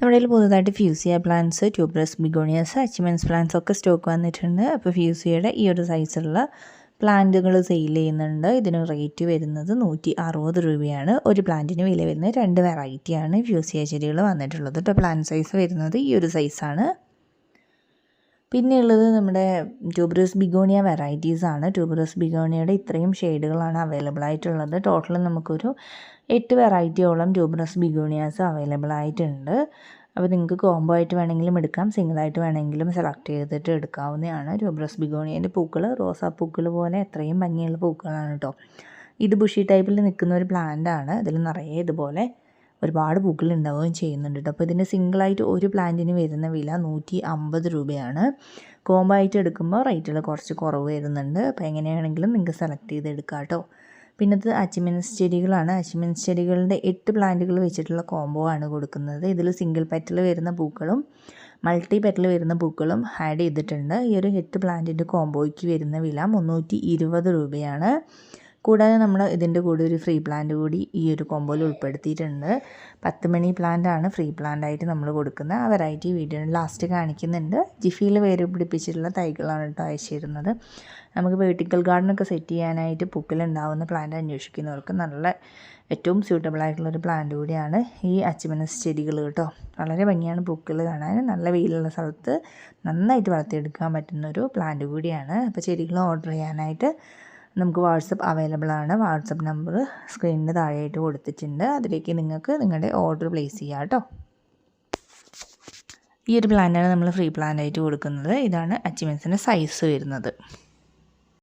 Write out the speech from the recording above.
നമ്മുടെ കയ്യിൽ പുതുതായിട്ട് fuchsia plants tuberous begonias achimenes plants ഒക്കെ സ്റ്റോക്ക് വന്നിട്ടുണ്ട്. അപ്പോൾ ഫ്യൂസിയയുടെ ഈ ഒരു സൈസുള്ള പ്ലാന്റുകൾ സെയിൽ ചെയ്യുന്നുണ്ട്. ഇതിന് റേറ്റ് വരുന്നത് നൂറ്റി അറുപത് രൂപയാണ്. ഒരു പ്ലാന്റിന് വില വരുന്നത് രണ്ട് വെറൈറ്റിയാണ് ഫ്യൂസിയ ചെടികൾ വന്നിട്ടുള്ളത്. കേട്ടോ പ്ലാന്റ് സൈസ് വരുന്നത് ഈ ഒരു സൈസാണ് പിന്നെ ഉള്ളത് നമ്മുടെ ട്യൂബറസ് ബിഗോണിയ വെറൈറ്റീസ് ആണ്. ട്യൂബറസ് ബിഗോണിയയുടെ ഇത്രയും ഷെയ്ഡുകളാണ് അവൈലബിൾ ആയിട്ടുള്ളത്. ടോട്ടൽ നമുക്കൊരു എട്ട് വെറൈറ്റിയോളം ട്യൂബറസ് ബിഗോണിയാസ് അവൈലബിൾ ആയിട്ടുണ്ട്. അപ്പോൾ നിങ്ങൾക്ക് കോംബോ ആയിട്ട് വേണമെങ്കിലും എടുക്കാം. സിംഗിളായിട്ട് വേണമെങ്കിലും സെലക്ട് ചെയ്തിട്ട് എടുക്കാവുന്നതാണ് ട്യൂബറസ് ബിഗോണിയന്റെ പൂക്കൾ റോസാപ്പൂക്കൾ പോലെ എത്രയും ഭംഗിയുള്ള പൂക്കളാണ് കേട്ടോ ഇത് ബുഷി ടൈപ്പിൽ നിൽക്കുന്ന ഒരു പ്ലാന്റ് ആണ്. ഇതിൽ നിറയെ ഇതുപോലെ ഒരുപാട് പൂക്കൾ ഉണ്ടാവുകയും ചെയ്യുന്നുണ്ട് കേട്ടോ. അപ്പോൾ ഇതിന്റെ സിംഗിളായിട്ട് ഒരു പ്ലാന്റിന് വരുന്ന വില നൂറ്റി അമ്പത് രൂപയാണ്. കോംബോ ആയിട്ട് എടുക്കുമ്പോൾ റേറ്റിൽ കുറച്ച് കുറവ് വരുന്നുണ്ട്. അപ്പോൾ എങ്ങനെയാണെങ്കിലും നിങ്ങൾക്ക് സെലക്ട് ചെയ്ത് എടുക്കാം കേട്ടോ. പിന്നെ അച്ചിമിൻസ് ചെടികളാണ്. അച്ചിമിൻസ് ചെടികളുടെ എട്ട് പ്ലാന്റുകൾ വെച്ചിട്ടുള്ള കോംബോ ആണ് കൊടുക്കുന്നത്. ഇതിൽ സിംഗിൾ പെറ്റൽ വരുന്ന പൂക്കളും മൾട്ടി പെറ്റൽ വരുന്ന പൂക്കളും ആഡ് ചെയ്തിട്ടുണ്ട്. ഈ ഒരു എട്ട് പ്ലാന്റിന്റെ കോംബോയ്ക്ക് വരുന്ന വില മുന്നൂറ്റി രൂപയാണ്. കൂടാതെ നമ്മൾ ഇതിന്റെ കൂടെ ഒരു ഫ്രീ പ്ലാന്റ് കൂടി ഈ ഒരു കോമ്പോയിൽ ഉൾപ്പെടുത്തിയിട്ടുണ്ട്. പത്ത് മണി പ്ലാന്റ് ആണ് ഫ്രീ പ്ലാന്റ് ആയിട്ട് നമ്മൾ കൊടുക്കുന്ന ആ വെറൈറ്റി വീഡിയോ ലാസ്റ്റ് കാണിക്കുന്നുണ്ട്. ജിഫിയിൽ വേര് പിടിപ്പിച്ചിട്ടുള്ള തൈകളാണ് കേട്ടോ അയച്ചിരുന്നത്. നമുക്ക് വെർട്ടിക്കൽ ഗാർഡനൊക്കെ സെറ്റ് ചെയ്യാനായിട്ട് പൂക്കളുണ്ടാവുന്ന പ്ലാന്റ് അന്വേഷിക്കുന്നവർക്ക് നല്ല ഏറ്റവും സ്യൂട്ടബിൾ ആയിട്ടുള്ള ഒരു പ്ലാന്റ് കൂടിയാണ് ഈ അച്ചുമനസ് ചെടികൾ കേട്ടോ. വളരെ ഭംഗിയാണ് പൂക്കൾ കാണാൻ. നല്ല വെയിലുള്ള സ്ഥലത്ത് നന്നായിട്ട് വളർത്തിയെടുക്കാൻ പറ്റുന്നൊരു പ്ലാന്റ് കൂടിയാണ്. അപ്പോൾ ചെടികൾ ഓർഡർ ചെയ്യാനായിട്ട് നമുക്ക് വാട്സപ്പ് അവൈലബിൾ ആണ്. വാട്സപ്പ് നമ്പർ സ്ക്രീനിന് താഴെയായിട്ട് കൊടുത്തിട്ടുണ്ട്. അതിലേക്ക് നിങ്ങൾക്ക് നിങ്ങളുടെ ഓർഡർ പ്ലേസ് ചെയ്യാം കേട്ടോ. ഈ ഒരു പ്ലാനാണ് നമ്മൾ ഫ്രീ പ്ലാനായിട്ട് കൊടുക്കുന്നത്. ഇതാണ് അച്ചിമെൻസിന്റെ സൈസ് വരുന്നത്.